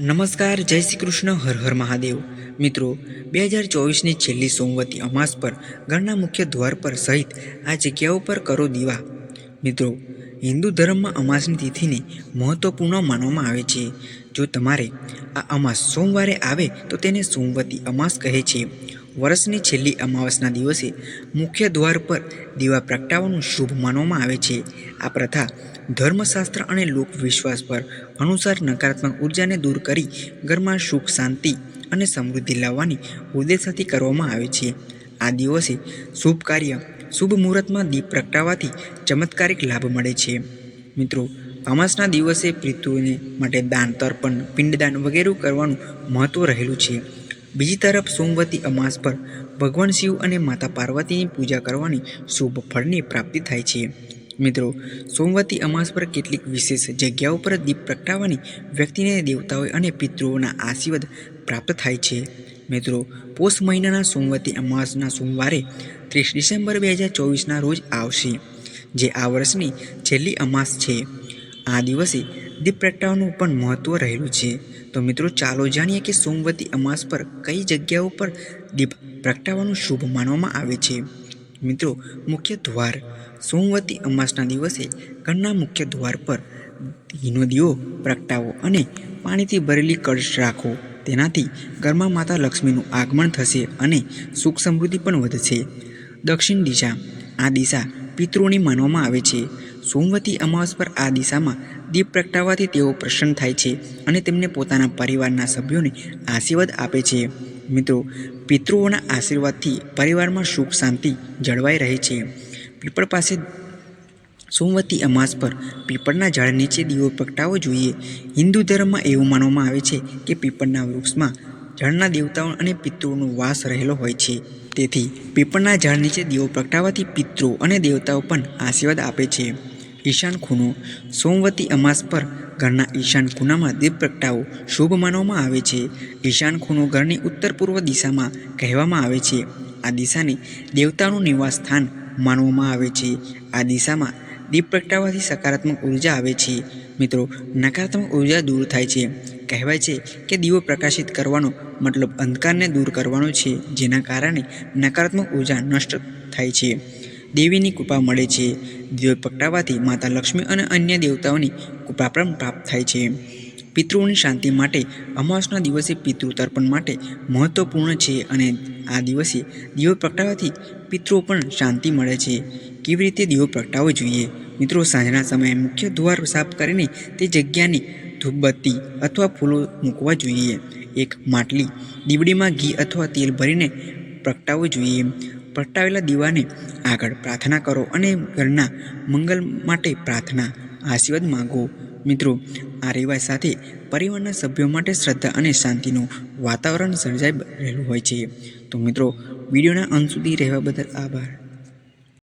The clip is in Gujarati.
નમસ્કાર, જય શ્રી કૃષ્ણ, હર હર મહાદેવ. મિત્રો, બે હજાર ચોવીસની છેલ્લી સોમવતી અમાસ પર ઘરના મુખ્ય દ્વાર પર સહિત આ જગ્યાઓ પર કરો દીવા. મિત્રો, હિન્દુ ધર્મમાં અમાસની તિથિને મહત્વપૂર્ણ માનવામાં આવે છે. જો તમારે આ અમાસ સોમવારે આવે તો તેને સોમવતી અમાસ કહે છે. વર્ષની છેલ્લી અમાવસના દિવસે મુખ્ય દ્વાર પર દીવા પ્રગટાવવાનું શુભ માનવામાં આવે છે. આ પ્રથા ધર્મશાસ્ત્ર અને લોકવિશ્વાસ પર અનુસાર નકારાત્મક ઉર્જાને દૂર કરી ઘરમાં સુખ, શાંતિ અને સમૃદ્ધિ લાવવાની ઉદ્દેશથી કરવામાં આવે છે. આ દિવસે શુભ કાર્ય, શુભ મુહૂર્તમાં દીપ પ્રગટાવવાથી ચમત્કારિક લાભ મળે છે. મિત્રો, અમાસના દિવસે પિતૃને માટે દાન, તર્પણ, પિંડદાન વગેરે કરવાનું મહત્ત્વ રહેલું છે. બીજી તરફ સોમવતી અમાસ પર ભગવાન શિવ અને માતા પાર્વતીની પૂજા કરવાની શુભ ફળની પ્રાપ્તિ થાય છે. મિત્રો, સોમવતી અમાસ પર કેટલીક વિશેષ જગ્યાઓ પર દીપ પ્રગટાવવાની વ્યક્તિને દેવતાઓ અને પિતૃઓના આશીર્વાદ પ્રાપ્ત થાય છે. મિત્રો, પોષ મહિનાના સોમવતી અમાસના સોમવારે ત્રીસ ડિસેમ્બર બે હજાર ચોવીસના રોજ આવશે, જે આ વર્ષની છેલ્લી અમાસ છે. આ દિવસે દીપ પ્રગટાવવાનું પણ મહત્ત્વ રહેલું છે. તો મિત્રો, ચાલો જાણીએ કે સોમવતી અમાસ પર કઈ જગ્યાઓ પર દીપ પ્રગટાવવાનું શુભ માનવામાં આવે છે. મિત્રો, મુખ્ય દ્વાર. સોમવતી અમાસના દિવસે ઘરના મુખ્ય દ્વાર પર ઘીનો દીવો પ્રગટાવો અને પાણીથી ભરેલી કળશ રાખો. તેનાથી ઘરમાં માતા લક્ષ્મીનું આગમન થશે અને સુખ સમૃદ્ધિ પણ વધશે. દક્ષિણ દિશા. આ દિશા પિતૃની માનવામાં આવે છે. સોમવતી અમાસ પર આ દિશામાં દીપ પ્રગટાવવાથી તેઓ પ્રસન્ન થાય છે અને તેમને પોતાના પરિવારના સભ્યોને આશીર્વાદ આપે છે. મિત્રો, પિતૃઓના આશીર્વાદથી પરિવારમાં સુખ શાંતિ જળવાઈ રહે છે. પીપળ પાસે સોમવતી અમાસ પર પીપળના ઝાડ નીચે દીવો પ્રગટાવવો જોઈએ. હિન્દુ ધર્મમાં એવું માનવામાં આવે છે કે પીપળના વૃક્ષમાં ઝાડના દેવતાઓ અને પિતૃઓનો વાસ રહેલો હોય છે. તેથી પીપળના ઝાડ નીચે દીવો પ્રગટાવવાથી પિતૃઓ અને દેવતાઓ પણ આશીર્વાદ આપે છે. ઈશાન ખૂણો સોમવતી અમાસ પર ઘરના ઈશાન ખૂણામાં દીપ પ્રગટાવો શુભ માનવામાં આવે છે. ઈશાન ખૂણો ઘરની ઉત્તર પૂર્વ દિશામાં કહેવામાં આવે છે. આ દિશાને દેવતાનું નિવાસ સ્થાન માનવામાં આવે છે. આ દિશામાં દીપ પ્રગટાવવાથી સકારાત્મક ઊર્જા આવે છે. મિત્રો, નકારાત્મક ઊર્જા દૂર થાય છે. કહેવાય છે કે દીવો પ્રકાશિત કરવાનો મતલબ અંધકારને દૂર કરવાનો છે, જેના કારણે નકારાત્મક ઊર્જા નષ્ટ થાય છે. દેવીની કૃપા મળે છે. દીવો પ્રગટાવવાથી માતા લક્ષ્મી અને અન્ય દેવતાઓની કૃપા પણ પ્રાપ્ત થાય છે. પિતૃઓની શાંતિ માટે અમાસના દિવસે પિતૃ તર્પણ માટે મહત્વપૂર્ણ છે અને આ દિવસે દીવો પ્રગટાવવાથી પિતૃઓ પણ શાંતિ મળે છે. કેવી રીતે દીવો પ્રગટાવવો જોઈએ? મિત્રો, સાંજના સમયે મુખ્ય દ્વાર સાફ કરીને તે જગ્યાની ધૂપબત્તી અથવા ફૂલો મૂકવા જોઈએ. એક માટલી, દીવડીમાં ઘી અથવા તેલ ભરીને પ્રગટાવવું જોઈએ. પ્રગટાવેલા દીવાને આગળ પ્રાર્થના કરો અને ઘરના મંગલ માટે પ્રાર્થના, આશીર્વાદ માગો. મિત્રો, આ રિવાજ સાથે પરિવારના સભ્યો માટે શ્રદ્ધા અને શાંતિનું વાતાવરણ સર્જાઈ રહેલું હોય છે. તો મિત્રો, વિડીયોના અંત સુધી રહેવા બદલ આભાર.